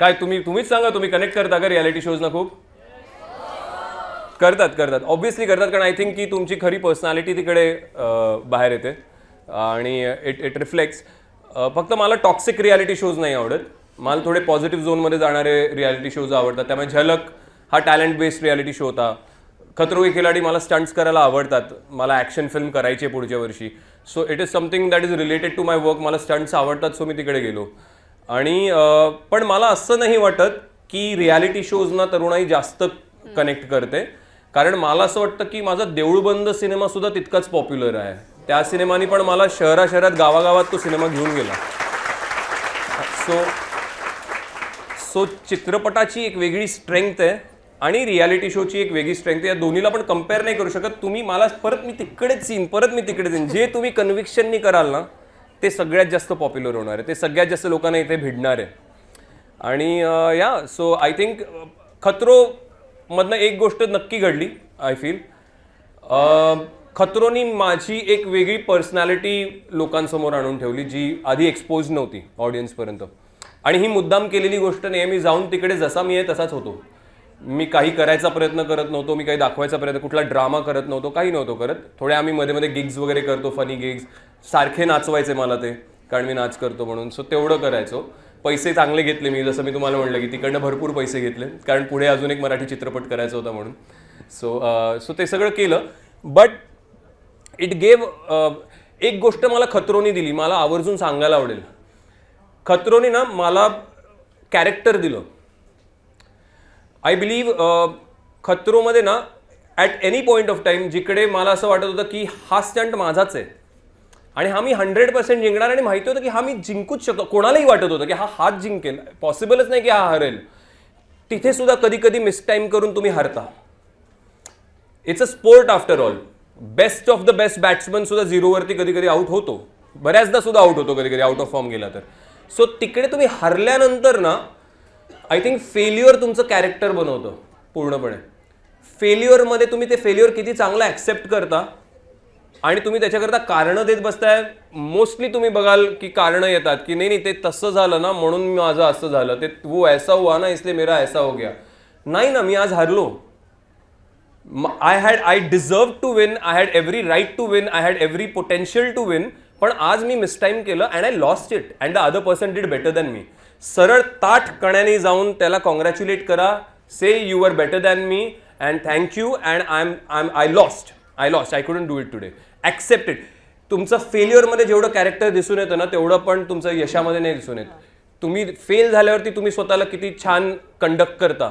काय तुम्ही तुम्हीच सांगा तुम्ही कनेक्ट करता का रियालिटी शोजना खूप? करतात करतात. ऑब्व्हियसली करतात कारण आय थिंक की तुमची खरी पर्सनॅलिटी तिकडे बाहेर येते. आणि इट इट रिफ्लेक्ट्स फक्त मला टॉक्सिक रियालिटी शोज नाही आवडत. मला थोडे पॉझिटिव्ह झोनमध्ये जाणारे रियालिटी शोज आवडतात. त्यामुळे झलक हा टॅलेंट बेस्ड रियालिटी शो होता. खतरो के खिलाडी मला स्टंट्स करायला आवडतात. मला ॲक्शन फिल्म करायची आहे पुढच्या वर्षी. So it is something that is related to my work मला स्टंट्स आवडतात सो मी तिकडे गेलो. आणि पण मला असं नाही वाटत की रियालिटी शोजना तरुणाई जास्त कनेक्ट करते. कारण मला असं वाटतं की माझा देऊळबंद सिनेमा सुद्धा तितकाच पॉप्युलर आहे. त्या सिनेमानी पण मला शहरा शहरात गावागावात तो सिनेमा घेऊन गेला. सो सो चित्रपटाची एक वेगळी स्ट्रेंथ आहे आणि रियालिटी शोची एक वेगळी स्ट्रेंथ आहे. या दोन्हीला पण कंपेअर नाही करू शकत. तुम्ही मला परत मी तिकडेच येईन परत मी तिकडेच येईन. जे तुम्ही कन्व्हिक्शननी कराल ना ते सगळ्यात जास्त पॉप्युलर होणार आहे. ते सगळ्यात जास्त लोकांना इथे भिडणार आहे. आणि या सो आय थिंक खतरो मधनं एक गोष्ट नक्की घडली आय फील खत्रोनी माझी एक वेगळी पर्सनॅलिटी लोकांसमोर आणून ठेवली जी आधी एक्सपोज नव्हती ऑडियन्सपर्यंत आणि ही मुद्दाम केलेली गोष्ट नाही मी जाऊन तिकडे जसा मी आहे तसाच होतो. मी काही करायचा प्रयत्न करत नव्हतो मी काही दाखवायचा प्रयत्न कुठला ड्रामा करत नव्हतो काही नव्हतो करत. थोडे आम्ही मध्ये मध्ये गिग्स वगैरे करतो फनी गिग्स सारखे नाचवायचे मला ते कारण मी नाच करतो म्हणून. सो तेवढं करायचो. पैसे चांगले घेतले मी जसं मी तुम्हाला म्हणलं की तिकडनं भरपूर पैसे घेतले कारण पुढे अजून एक मराठी चित्रपट करायचा होता म्हणून. सो सो ते सगळं केलं. बट इट गेव एक गोष्ट मला खत्रोनी दिली मला आवर्जून सांगायला आवडेल. खत्रोनी ना मला कॅरेक्टर दिलं. आय बिलीव्ह uh, खत्रोमध्ये ना at any point of time जिकडे मला असं वाटत होतं की हा स्टंट माझाच आहे. आणि हा मी हंड्रेड पर्सेंट जिंकणार आणि माहिती होतं की हा मी जिंकूच शकतो कोणालाही वाटत होतं की हा हात जिंकेल. पॉसिबलच नाही की हा हरेल. तिथे सुद्धा कधी कधी मिसटाईम करून तुम्ही हरता. It's a sport after all best of the best batsman सुद्धा झिरोवरती कधी कधी आउट होतो. बऱ्याचदा सुद्धा आउट होतो कधी कधी आउट ऑफ फॉर्म गेला तर. सो तिकडे तुम्ही हरल्यानंतर ना आय थिंक फेल्युअर तुमचं कॅरेक्टर बनवतं पूर्णपणे. फेल्युअरमध्ये तुम्ही ते फेल्युअर किती चांगलं ॲक्सेप्ट करता आणि तुम्ही त्याच्याकरता कारणं देत बसताय मोस्टली तुम्ही बघाल की कारणं येतात की नाही नाही ते तसं झालं ना म्हणून माझं असं झालं. ते वो ऐसा हुआ ना इसलिए मेरा ऐसा हो गया. नाही ना मी आज हरलो. I had I deserve to win I had every right to win I had every potential to win पण आज मी मिसटाईम केलं and I lost it and the other person did better than me सरळ ताठ कण्याने जाऊन त्याला congratulate करा. Say you are better than me and thank you and I am I am I lost I lost I couldn't do it today accepted तुमचं फेल्युअरमध्ये जेवढं character दिसून येतं ना तेवढं पण तुमचं यशामध्ये नाही दिसून येत. तुम्ही फेल झाल्यावरती तुम्ही स्वतःला किती छान कंडक्ट करता.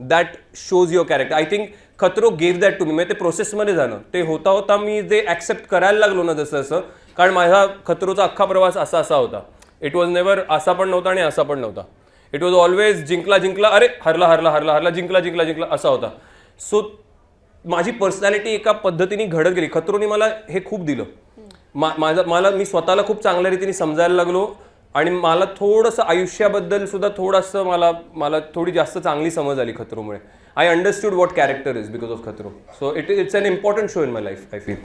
That shows your character I think Khatron gave that to me म्हणजे ते प्रोसेसमध्ये झालं. ते होता होता मी जे ॲक्सेप्ट करायला लागलो ना जसं जसं कारण माझा खतरोचा अख्खा प्रवास असा असा होता. इट वॉज नेवर असा पण नव्हता आणि असा पण नव्हता. इट वॉज ऑलवेज जिंकला जिंकला अरे हरला हरला हरला हरला जिंकला जिंकला जिंकला असा होता. सो माझी पर्सनॅलिटी एका पद्धतीने घडत गेली. खत्रोनी मला हे खूप दिलं. मा माझं मला मी स्वतःला खूप चांगल्या रीतीने समजायला लागलो आणि मला थोडंसं आयुष्याबद्दल सुद्धा थोडंसं मला मला थोडी जास्त चांगली समज आली खत्रोमुळे. I understood what character is because of Khatron. So it it's an important show in my life I feel